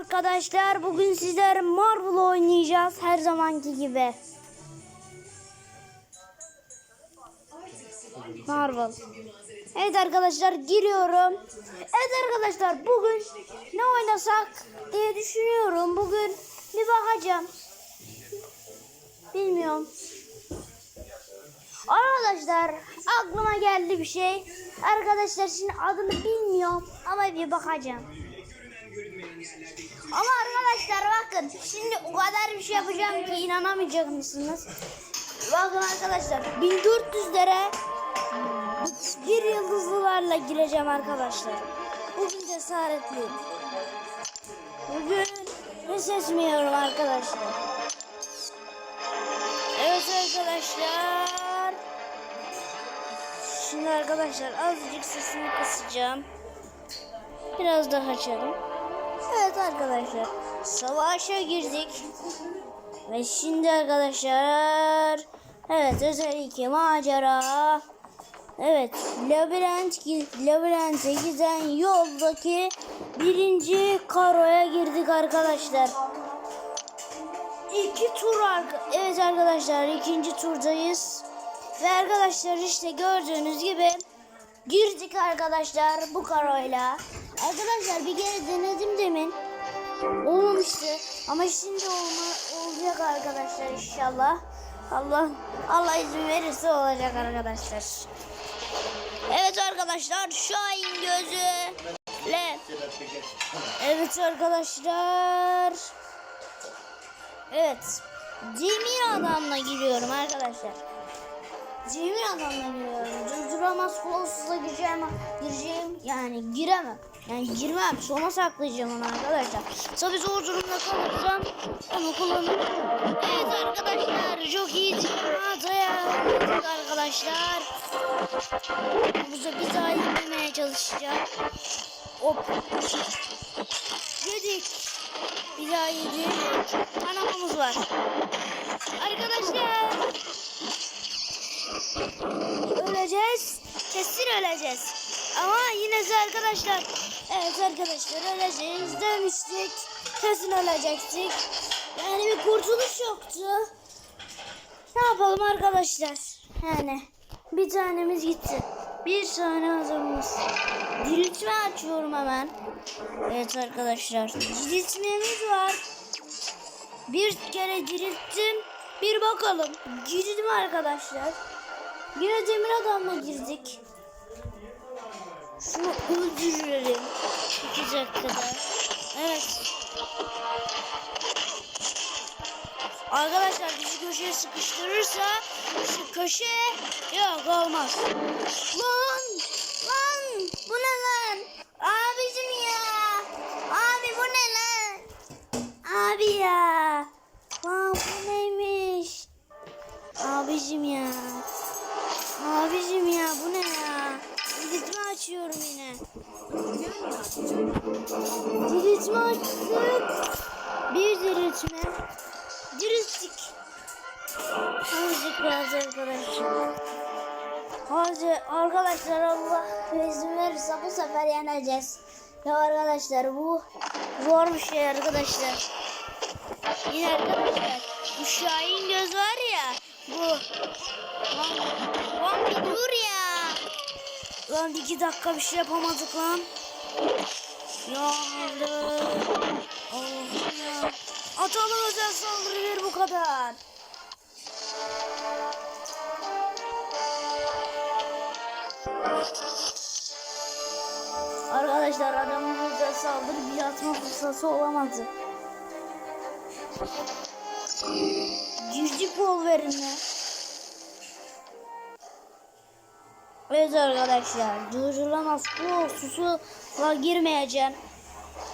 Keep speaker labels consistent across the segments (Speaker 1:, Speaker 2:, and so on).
Speaker 1: Arkadaşlar bugün sizler Marvel oynayacağız her zamanki gibi. Marvel. Evet arkadaşlar giriyorum. Evet arkadaşlar bugün ne oynasak diye düşünüyorum. Bugün bir bakacağım. Bilmiyorum. Arkadaşlar aklıma geldi bir şey. Arkadaşlar şimdi adını bilmiyorum ama bir bakacağım. Ama arkadaşlar bakın şimdi o kadar bir şey yapacağım ki inanamayacak mısınız? Bakın arkadaşlar 1400'lere bir yıldızlılarla gireceğim arkadaşlar. Bugün cesaretliyim. Bugün pes etmiyorum arkadaşlar. Evet arkadaşlar. Şimdi arkadaşlar azıcık sesini kısacağım. Biraz daha açalım. Evet arkadaşlar. Savaşa girdik. Ve şimdi arkadaşlar. Evet özel iki macera. Evet labirent labirente giden yoldaki birinci karoya girdik arkadaşlar. İki tur Evet arkadaşlar ikinci turdayız. Ve arkadaşlar işte gördüğünüz gibi girdik arkadaşlar bu karoyla. Arkadaşlar bir kere denedim demin. Olmamıştı ama şimdi olma, olacak arkadaşlar inşallah. Allah Allah izin verirse olacak arkadaşlar. Evet arkadaşlar Şahin gözü. Le. Evet arkadaşlar. Evet. Demir adamla giriyorum arkadaşlar. Demir adamla giriyorum. Durduramaz kolsuzla gireceğim, gireceğim yani giremem. Yani girmem. Sona saklayacağım onu arkadaşlar. Tabii zor durumda kalırsam onu kullanırım. Evet arkadaşlar çok iyi dayandık arkadaşlar. Havuza bir daha inmemeye çalışacağım. Hop. Yedik. Bir daha yedik. Anamamız var. Arkadaşlar. Öleceğiz. Kesin öleceğiz. Ama yine de arkadaşlar. Evet arkadaşlar öleceğiz demiştik. Kesin ölecektik. Yani bir kurtuluş yoktu. Ne yapalım arkadaşlar? Yani bir tanemiz gitti. Bir tane adamımız. Diriltme açıyorum hemen. Evet arkadaşlar. Diriltmemiz var. Bir kere dirilttim. Bir bakalım. Girdim arkadaşlar. Yine demir adamla girdik. Şunu öldürelim. İki dakikada. Evet. Arkadaşlar bizi köşeye sıkıştırırsa şu köşe yok olmaz. Lan! Lan! Bu ne lan? Abicim ya! Abi bu ne lan? Abi ya! Lan bu neymiş? Abicim ya. Ya bu ne ya? Diriltme açıyorum yine. Diriltme açtık. Bir diriltme. Dirilttik. Azıcık biraz arkadaşlar. Hadi arkadaşlar Allah izin verirse bu sefer yeneceğiz. Ya arkadaşlar bu zor bir şey arkadaşlar. Yine arkadaşlar bu Şahin göz var ya bu. Lan, lan dur. Lan iki dakika bir şey yapamadık lan. Ya Allah. Atalım özel saldırı bir bu kadar. Arkadaşlar adamın özel saldırı bir atma fırsatı olamadı. Girdik Wolverine'e. Evet arkadaşlar durdurulamaz bu susula girmeyeceğim.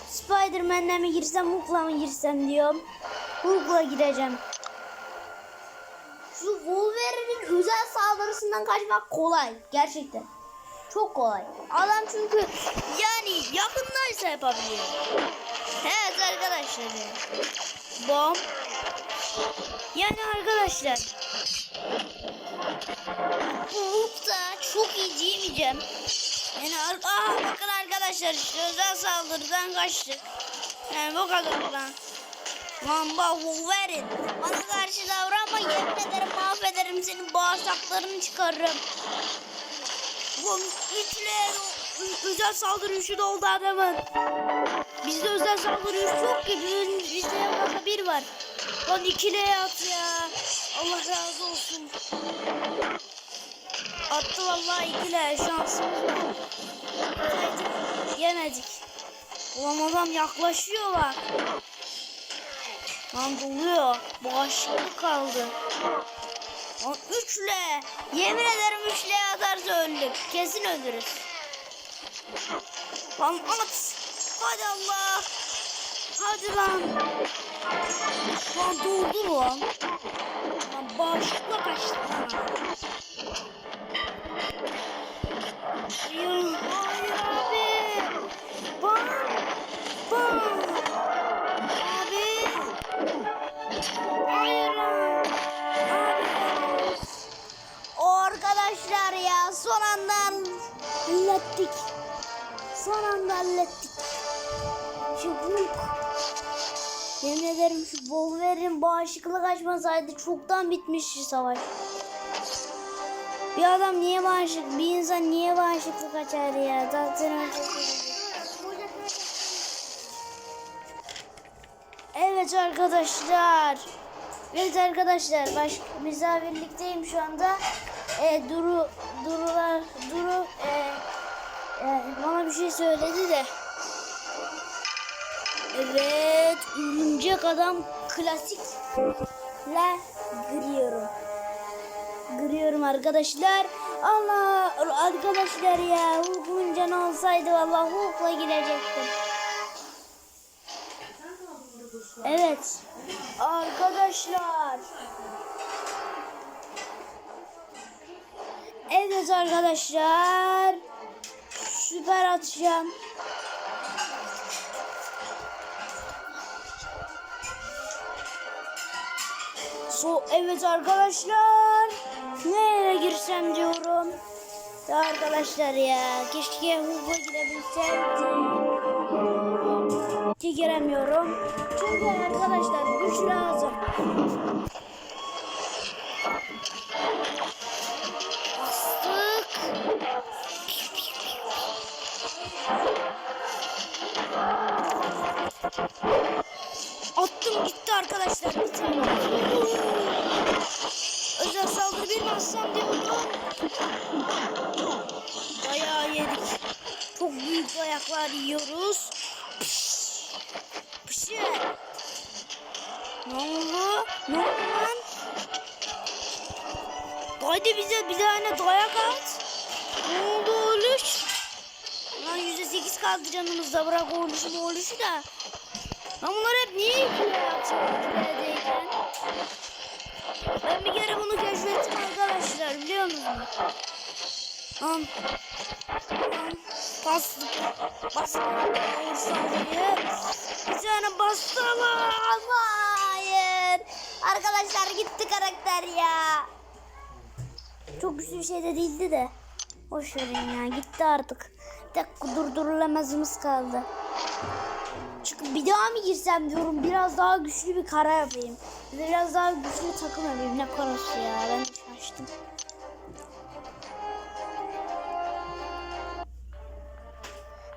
Speaker 1: Spiderman'le mi girsem Hulk'la mı girsem diyorum. Hulk'la gireceğim. Şu Wolverine'in özel saldırısından kaçmak kolay. Gerçekten. Çok kolay. Adam çünkü yani yakındaysa yapabiliyor. Evet arkadaşlar. Bom. Yani arkadaşlar. Bu Hulk da çok iyi diyemeyeceğim. Yani Aa, bakın arkadaşlar işte özel saldırıdan kaçtık. Yani bu kadar lan. Lan bak verin. Bana karşı davranma yemin ederim mahvederim senin bağırsaklarını çıkarırım. Bu üçlüye özel saldırı üçü de oldu adamın. Bizde özel saldırı üç yok ki. Bizde bir var. Lan ikiliye at ya. Allah razı olsun. Attı vallahi ikile şansımız var. Yemedik. Ulan adam yaklaşıyor bak. Lan doluyor. Bağışıklık kaldı. Lan üçle. Yemin ederim üçleye atarsa öldük. Kesin ölürüz. Lan at. Hadi Allah. Hadi lan. Lan doldu lan. Lan bağışıklık kaçtı ederim şu Wolverine bağışıklık açmasaydı çoktan bitmişti savaş. Bir adam niye bağışık, bir insan niye bağışıklık açar ya? Zaten öyle. Evet arkadaşlar. Evet arkadaşlar baş misafirlikteyim şu anda. E, Duru Durular Duru e, e, bana bir şey söyledi de. Evet, örümcek adam klasikle giriyorum. Giriyorum arkadaşlar. Allah arkadaşlar ya Hulk'un canı olsaydı vallahi Hulk'la girecektim. Evet. Arkadaşlar. Evet arkadaşlar. Süper atacağım. So, evet arkadaşlar. Nereye girsem diyorum. Ya arkadaşlar ya. Keşke hızlı girebilsem. Ki giremiyorum. Çünkü arkadaşlar güç lazım. Bastık. Gitti arkadaşlar. Bir tane. Özel saldırı bir bassam diyordum. Bayağı yedik. Çok büyük ayaklar yiyoruz. Pışır. Ne oldu? Ne oldu lan? Haydi bize bir tane dayak at. Ne oldu oğluş? Lan yüzde sekiz kaldı canımızda. Bırak oğluşu mu oğluşu da. Lan bunlar hep niye ikilere atıyor ikiledeyken? Ben bir kere bunu keşfettim arkadaşlar biliyor musunuz? Lan. Lan. Bastım. Bastım. Hayır. Bir tane bastı ama hayır. Arkadaşlar gitti karakter ya. Çok güçlü bir şey de değildi de. Boş verin ya gitti artık. Tek durdurulamazımız kaldı. Çünkü bir daha mı girsem diyorum biraz daha güçlü bir kara yapayım. Biraz daha güçlü takım yapayım. Ne karası ya ben şaştım.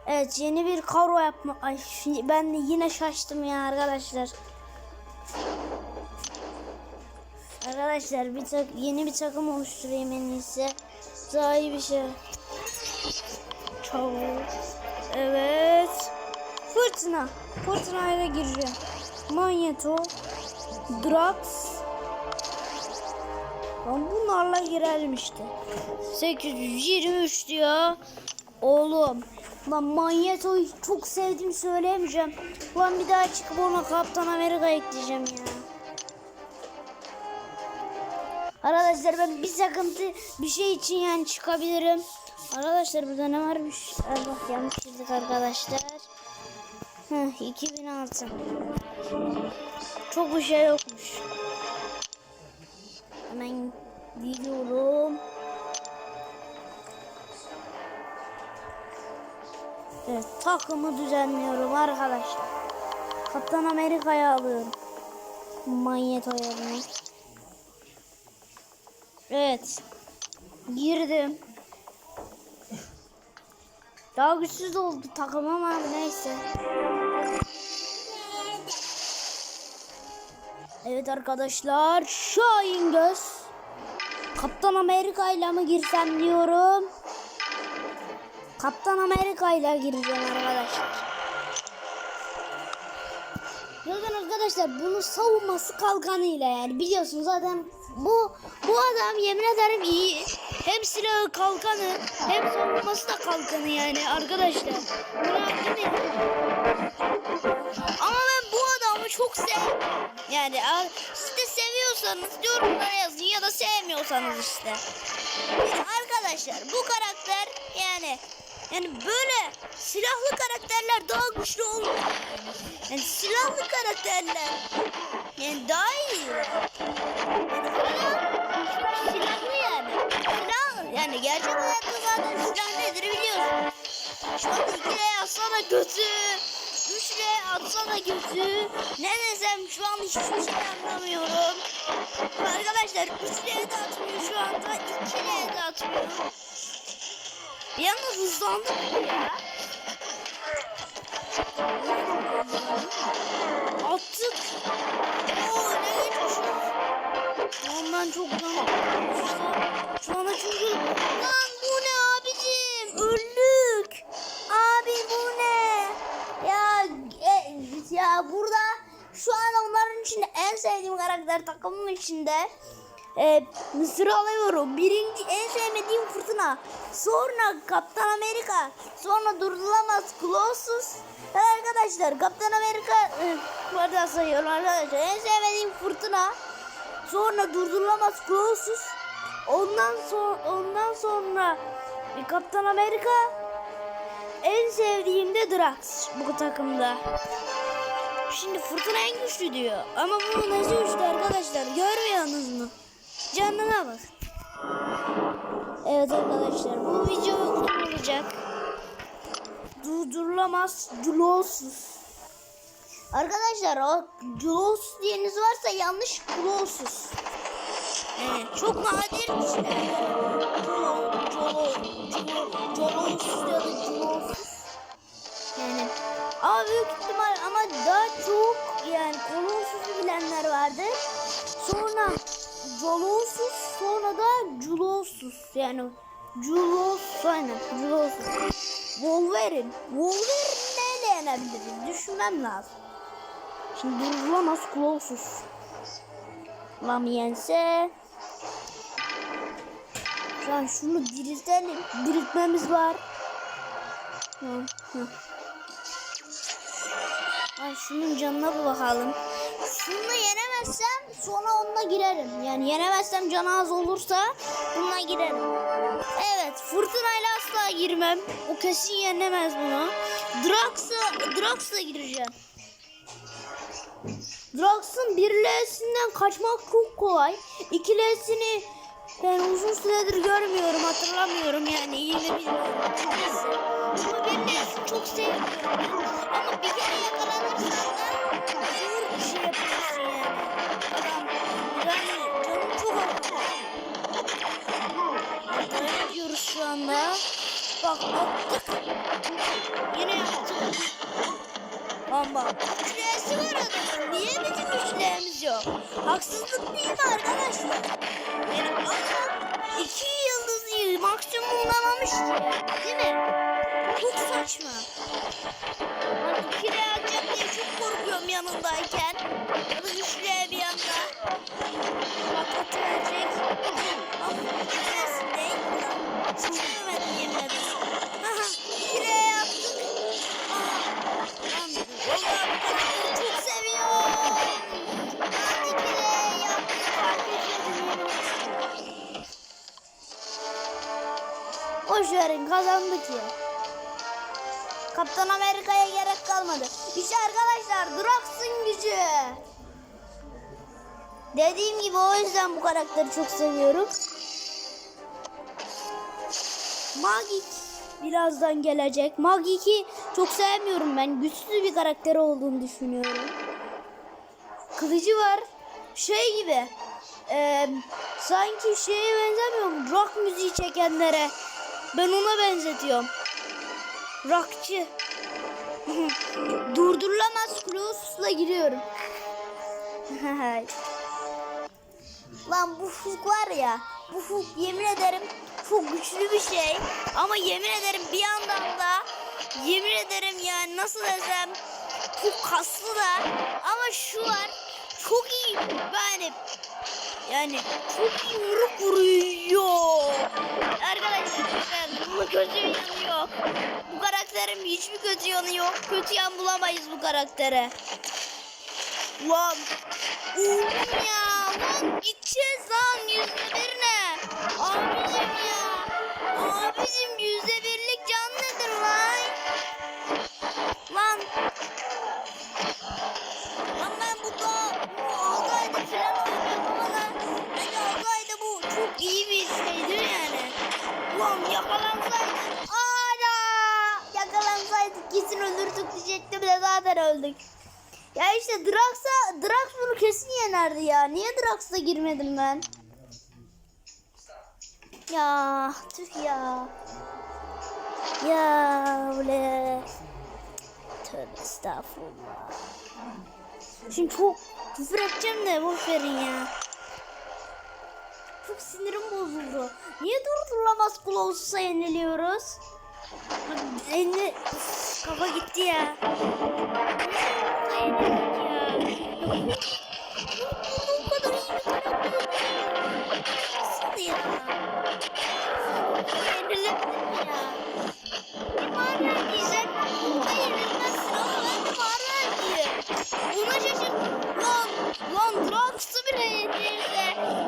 Speaker 1: Evet yeni bir karo yapma. Ay ben de yine şaştım ya arkadaşlar. Arkadaşlar bir tak yeni bir takım oluşturayım en iyisi. Daha iyi bir şey. Çavuk. Evet. Fırtına. Fırtınaya da gireceğim. Manyeto. Drax. Lan bunlarla girelim işte. 823 diyor. Oğlum. Lan Manyeto'yu çok sevdim söyleyemeyeceğim. Lan bir daha çıkıp ona Kaptan Amerika ekleyeceğim ya. Arkadaşlar ben bir sıkıntı bir şey için yani çıkabilirim. Arkadaşlar burada ne varmış? Allah yanlış girdik arkadaşlar. Heh, 2006. Çok bir şey yokmuş. Hemen gidiyorum. Evet takımı düzenliyorum arkadaşlar. Kaptan Amerika'yı alıyorum. Manyeto'ya bunu. Evet. Girdim. Daha güçsüz oldu takım ama neyse. Evet arkadaşlar. Şahin Göz. Kaptan Amerika ile mi girsem diyorum. Kaptan Amerika ile gireceğim arkadaşlar. Zaten arkadaşlar bunu savunması kalkanıyla yani biliyorsunuz zaten bu bu adam yemin ederim iyi. Hem silahı kalkanı hem savunması da kalkanı yani arkadaşlar. Ama ben bu adamı çok sev. Yani siz de seviyorsanız yorumlara yazın ya da sevmiyorsanız işte. Yani arkadaşlar bu karakter yani yani böyle silahlı karakterler daha güçlü olmuyor. Yani silahlı karakterler yani daha iyi. Yani silahlı yani. Yani gerçek hayatta zaten silah nedir biliyorsun. Şu an ikileye atsa da kötü. Üçlüye atsa da kötü. Ne desem şu an hiçbir şey anlamıyorum. Arkadaşlar üçlüye de atmıyor şu anda. ikiliye de atmıyor. Bir anda hızlandı bu ya. Attık. Oo ne geçmiş. Ondan çok can Şu anda çünkü lan bu ne abicim öldük. Abi bu ne? Ya e, ya burada şu an onların içinde en sevdiğim karakter takımım içinde e, Mısır alıyorum. Birinci en sevmediğim fırtına. Sonra Kaptan Amerika. Sonra durdurulamaz Colossus. Arkadaşlar Kaptan Amerika e, burada sayıyorum arkadaşlar. En sevmediğim fırtına. Sonra durdurulamaz Colossus. Ondan sonra ondan sonra Kaptan Amerika. En sevdiğim de Drax bu takımda. Şimdi fırtına en güçlü diyor. Ama bu nasıl güçlü arkadaşlar? Görmüyorsunuz mu? Canına bak. Evet arkadaşlar bu video olacak. Durdurulamaz Glossus. Arkadaşlar o Glossus diyeniz varsa yanlış Glossus. Yani çok nadir Jolosus ya da Glossus. Yani ama büyük ihtimal ama daha çok yani Colossus'u bilenler vardır. Sonra Jolosus sonra da Julosus yani Julos aynen Julosus. Wolverine. Wolverine neyle yenebiliriz? Düşünmem lazım. Şimdi durdurulamaz Colossus. Lam yense. Şu an şunu diriltelim. Diriltmemiz var. Hı, hı. Ay şunun canına bir bakalım. Şunu yenemezsem sonra onunla girerim. Yani yenemezsem canı az olursa bununla girerim. Evet fırtınayla asla girmem. O kesin yenemez bunu. Drax'a Drax'la gireceğim. Drax'ın bir L'sinden kaçmak çok kolay. İki L'sini ben uzun süredir görmüyorum hatırlamıyorum yani yine bilmiyorum. Ama bir L'sini çok seviyorum. Ama bir kere yakalanırsan da zor bir şey yapıyorsun yani. Adam yani canım çok acıyor. Dayak yiyoruz şu anda. Bak attık. Yine yaptık. Lan bak. Üçlüğesi var adamın. Niye bizim üçlüğümüz yok? Haksızlık değil mi arkadaşlar? Yani adam iki yıldızı maksimum bulamamış. Değil mi? Çok saçma. Ben ikiliye atacak diye çok korkuyorum yanındayken. Ya da bir anda. Bak verecek. Ama ikiliyesi değil mi verin kazandık ya. Kaptan Amerika'ya gerek kalmadı. İşte arkadaşlar Drax'ın gücü. Dediğim gibi o yüzden bu karakteri çok seviyorum. Magik. birazdan gelecek. Magik'i çok sevmiyorum ben. Güçsüz bir karakter olduğunu düşünüyorum. Kılıcı var. Şey gibi. e, sanki şeye benzemiyor mu? Rock müziği çekenlere. Ben ona benzetiyorum. Rockçı. Durdurulamaz Colossus'la giriyorum. Lan bu Hulk var ya. Bu Hulk yemin ederim çok güçlü bir şey. Ama yemin ederim bir yandan da yemin ederim yani nasıl desem çok kaslı da ama şu var çok iyi yani yani çok iyi vuruk vuruyor. Arkadaşlar lütfen bunun kötü yok. Bu karakterin hiçbir kötü yanı yok. Kötü yan bulamayız bu karaktere. Lan oğlum ya lan gideceğiz lan yüzde bir ne? Abicim ya. Abicim yüzde birlik can nedir? Lan. Lan kesin öldürdük diyecektim de zaten öldük. Ya işte Drax'a Drax bunu kesin yenerdi ya. Niye Drax'a girmedim ben? Ya tüh ya. Ya böyle. Tövbe estağfurullah. Şimdi çok küfür edeceğim de boş verin ya. Çok sinirim bozuldu. Niye durdurulamaz Close'sa yeniliyoruz? Elini kafa gitti ya.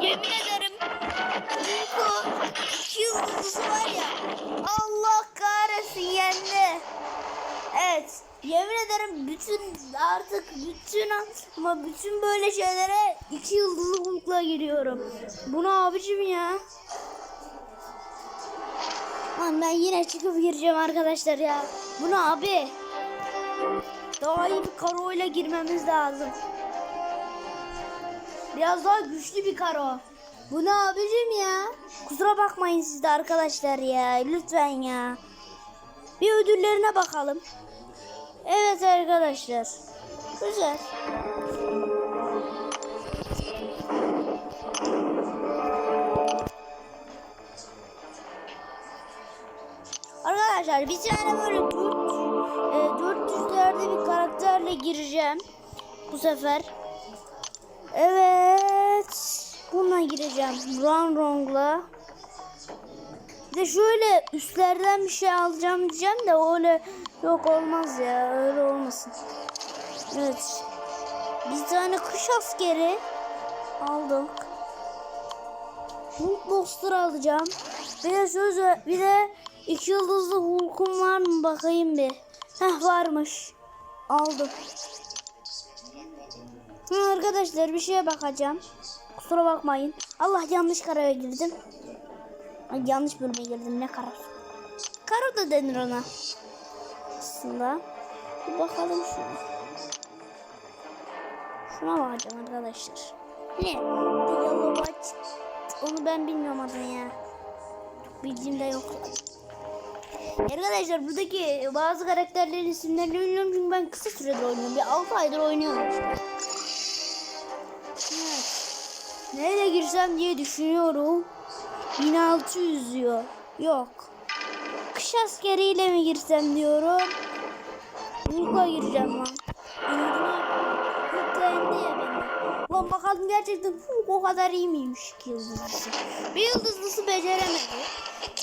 Speaker 1: Yemin ederim Rico iki yıldızı var ya Allah Yemin ederim bütün artık bütün ama bütün böyle şeylere iki yıldızlı hulkla giriyorum. Bu ne abicim ya? Lan ben yine çıkıp gireceğim arkadaşlar ya. Bu ne abi? Daha iyi bir karo ile girmemiz lazım. Biraz daha güçlü bir karo. Bu ne abicim ya? Kusura bakmayın siz de arkadaşlar ya. Lütfen ya. Bir ödüllerine bakalım. Evet arkadaşlar. Güzel. Arkadaşlar bir tane böyle 4, e, 400'lerde bir karakterle gireceğim. Bu sefer. Evet. Bununla gireceğim. Run Wrong'la. Bir de şöyle üstlerden bir şey alacağım diyeceğim de öyle yok olmaz ya öyle olmasın. Evet. Bir tane kış askeri aldık. Hulk Monster alacağım. Bir de söz bir de iki yıldızlı Hulk'um var mı bakayım bir. Heh varmış. Aldım. Hı, arkadaşlar bir şeye bakacağım. Kusura bakmayın. Allah yanlış karaya girdim. Ay, yanlış bölüme girdim ne karar. Karo da denir ona. Aslında. Bir bakalım şuna. Şuna bakacağım arkadaşlar. Ne? Watch. Onu ben bilmiyorum adını ya. Bildiğim de yok. Arkadaşlar buradaki bazı karakterlerin isimlerini bilmiyorum çünkü ben kısa süredir oynuyorum. Bir 6 aydır oynuyorum işte. Evet. Nereye girsem diye düşünüyorum. 1600 diyor. Yok. Kış askeriyle mi girsem diyorum. Hulk'a gireceğim lan. İndi ya beni. Lan bakalım gerçekten Hulk o kadar iyi miymiş iki yıldızlısı. Bir yıldızlısı beceremedi.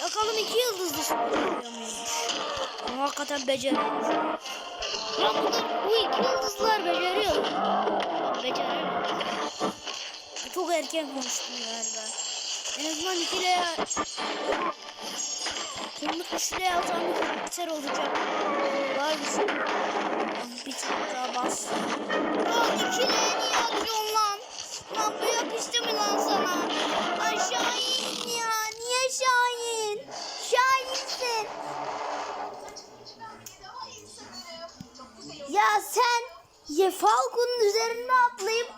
Speaker 1: Bakalım iki yıldızlısı beceriyor muymuş. Ama hakikaten beceremiyor. Lan bunlar, bu iki yıldızlar beceriyor. Beceremiyor. Çok erken konuştum galiba. En azından ikile kendi kuşluya yazan bir karakter olacak. Var bizim. Bir tane daha bas. Lan ikiliye niye atıyorsun lan? Lan bu yapıştı mı lan sana? Ay Şahin ya. Niye Şahin? Şahinsin. Ya sen Ye Falcon'un üzerine atlayıp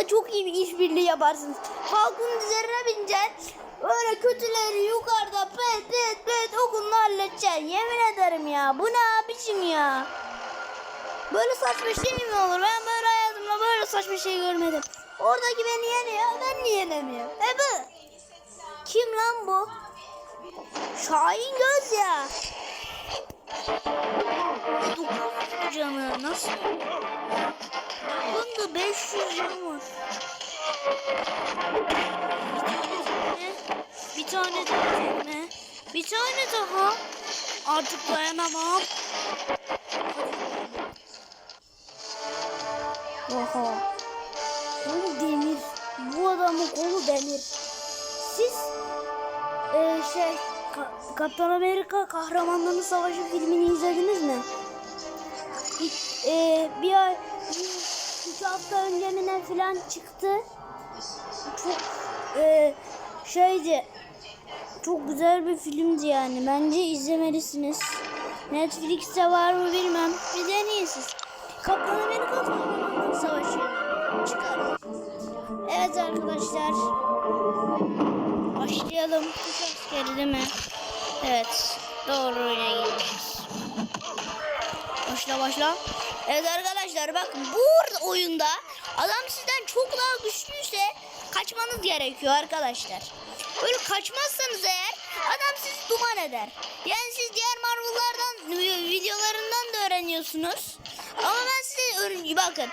Speaker 1: Falcon'la çok iyi bir işbirliği yaparsınız. Falcon'un üzerine bineceksin. Öyle kötüleri yukarıda pet pet pet okulunu halledeceksin. Yemin ederim ya. Bu ne biçim ya? Böyle saçma şey mi olur? Ben böyle hayatımda böyle saçma şey görmedim. Oradaki beni yeniyor. Ben niye yenemiyorum? E bu. Kim lan bu? Şahin Göz ya. 900 canı nasıl? Bunda 500 canı var. Bir tane daha tekme. Bir tane daha. Artık dayanamam. Oha. Kolu demir. Bu adamın kolu demir. Siz e, şey Ka- Kaptan Amerika Kahramanların Savaşı filmini izlediniz mi? Bir, e, bir ay bir- iki hafta önce mi ne falan çıktı. Çok e, şeydi çok güzel bir filmdi yani. Bence izlemelisiniz. Netflix'te var mı bilmem. Bir deneyin. Kaptan Amerika Kahramanların Savaşı çıkar. Evet arkadaşlar. Başlayalım. Kuş askeri değil mi? Evet. Doğru gidiyoruz. Başla başla. Evet arkadaşlar bakın bu oyunda adam sizden çok daha güçlüyse kaçmanız gerekiyor arkadaşlar. Böyle kaçmazsanız eğer adam sizi duman eder. Yani siz diğer Marvel'lardan videolarından da öğreniyorsunuz. Ama ben size öğren- bakın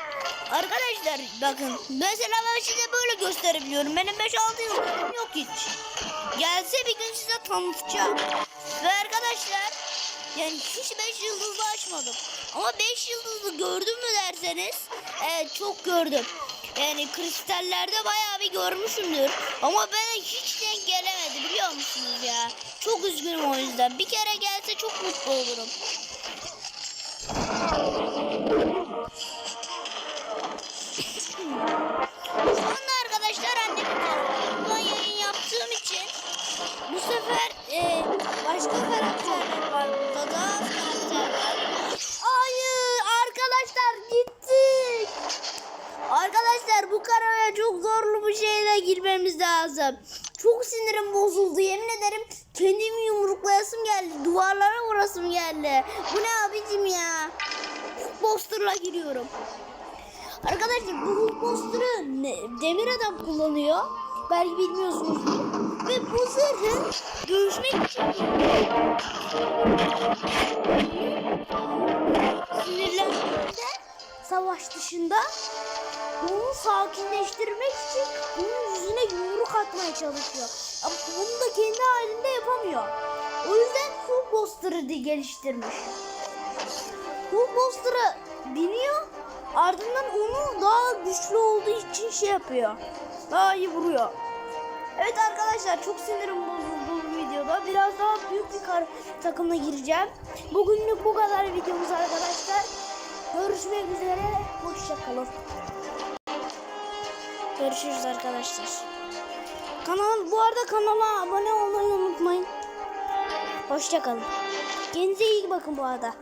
Speaker 1: arkadaşlar bakın mesela ben size böyle gösterebiliyorum. Benim 5-6 yıldızım yok hiç. Gelse bir gün size tanıtacağım. Ve arkadaşlar yani hiç 5 yıldızlı açmadım. Ama 5 yıldızlı gördüm mü derseniz evet çok gördüm. Yani kristallerde bayağı bir görmüşümdür. Ama ben hiç denk gelemedi biliyor musunuz ya? Çok üzgünüm o yüzden. Bir kere gelse çok mutlu olurum. Arkadaşlar bu Hulk poster'ı ne- demir adam kullanıyor. Belki bilmiyorsunuz. Ve bu zırhı dövüşmek için sinirlendiğinde savaş dışında onu sakinleştirmek için onun yüzüne yumruk atmaya çalışıyor. Ama bunu da kendi halinde yapamıyor. O yüzden Hulk diye geliştirmiş. Hulk poster'ı biniyor ardından onu daha güçlü olduğu için şey yapıyor. Daha iyi vuruyor. Evet arkadaşlar çok sinirim bozuldu bu videoda. Biraz daha büyük bir kar takımına gireceğim. Bugünlük bu kadar videomuz arkadaşlar. Görüşmek üzere. Hoşçakalın. Görüşürüz arkadaşlar. Kanal bu arada kanala abone olmayı unutmayın. Hoşçakalın. Kendinize iyi bakın bu arada.